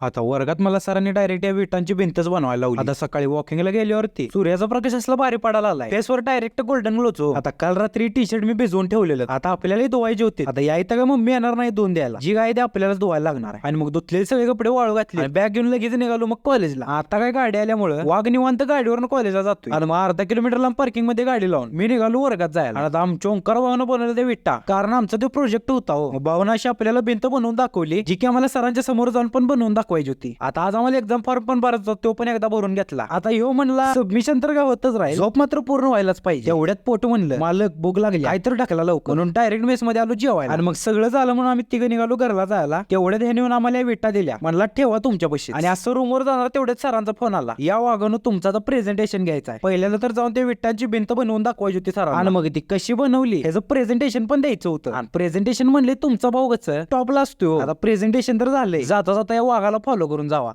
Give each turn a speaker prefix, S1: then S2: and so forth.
S1: आता वर्गात मला सरांनी डायरेक्ट या विटांची भिंतच बनवायला लावली. आता सकाळी वॉकिंगला गेल्यावरती सूर्याचा प्रकाश असला भारी पडायला आलाय फेसवर डायरेक्ट गोल्डन ग्लोचो आता काल रात्री टी शर्ट मी भिजवून ठेवलेलं. आता आपल्याला धुवायचे होते. आता या इथं का मम्मी येणार नाही दोन द्यायला. जी काय ते धुवायला लागणार आहे. आणि मग धुतलेले सगळे कपडे वाळू घातले. बॅग घेऊन लगेच निघालो मग कॉलेजला आता काय गाडी आल्यामुळे वाघ निवांत गाडीवरून कॉलेजला जातोय. आणि मग अर्धा किलोमीटर लांब पार्किंगमध्ये गाडी लावून मी निघालो वर्गात जायला. आता आमच्या ओंकार भावनं बनवलं ते विट्टा कारण आमचा तो प्रोजेक्ट होता हो. भावना अशी आपल्याला भिंत बनवून दाखवली जी की आम्हाला सरांच्या समोर जाऊन पण बनवून दाखवायची होती. आता आज आम्हाला एक्झाम फॉर्म पण भरायचा होता, तो पण एकदा भरून घेतला. आता ह्यो म्हणला सबमिशन तर गावातच राहील. झोप मात्र पूर्ण व्हायलाच पाहिजे. एवढ्यात पोट म्हणलं मालक भूक लागली. काय तर टाकला लवकर. म्हणून डायरेक्ट मेस मध्ये आलो जेवायला. आणि मग सगळं झालं म्हणून आम्ही तिघं निघालो घरला जायला. तेवढ्यात ह्याने येऊन आम्हाला या विटा दिल्या. म्हणला ठेवा तुमच्या पैसे आणि असं रूमवर जाणार तेवढ्याच सरांचा फोन आला. या वागानं तुमचा आता प्रेझेंटेशन घ्यायचा आहे. पहिल्यांदा तर जाऊन त्या विट्टांची भिंत बनवून दाखवायची होती सर आणि मग ती कशी बनवली ह्याचं प्रेझेंटेशन पण द्यायचं होतं. आणि प्रेझेंटेशन म्हणले तुमचा भाऊ कसं? टॉपला असतो हो. आता प्रेझेंटेशन तर झालंय. जाता जाता या वाघाला फॉलो करून जावा.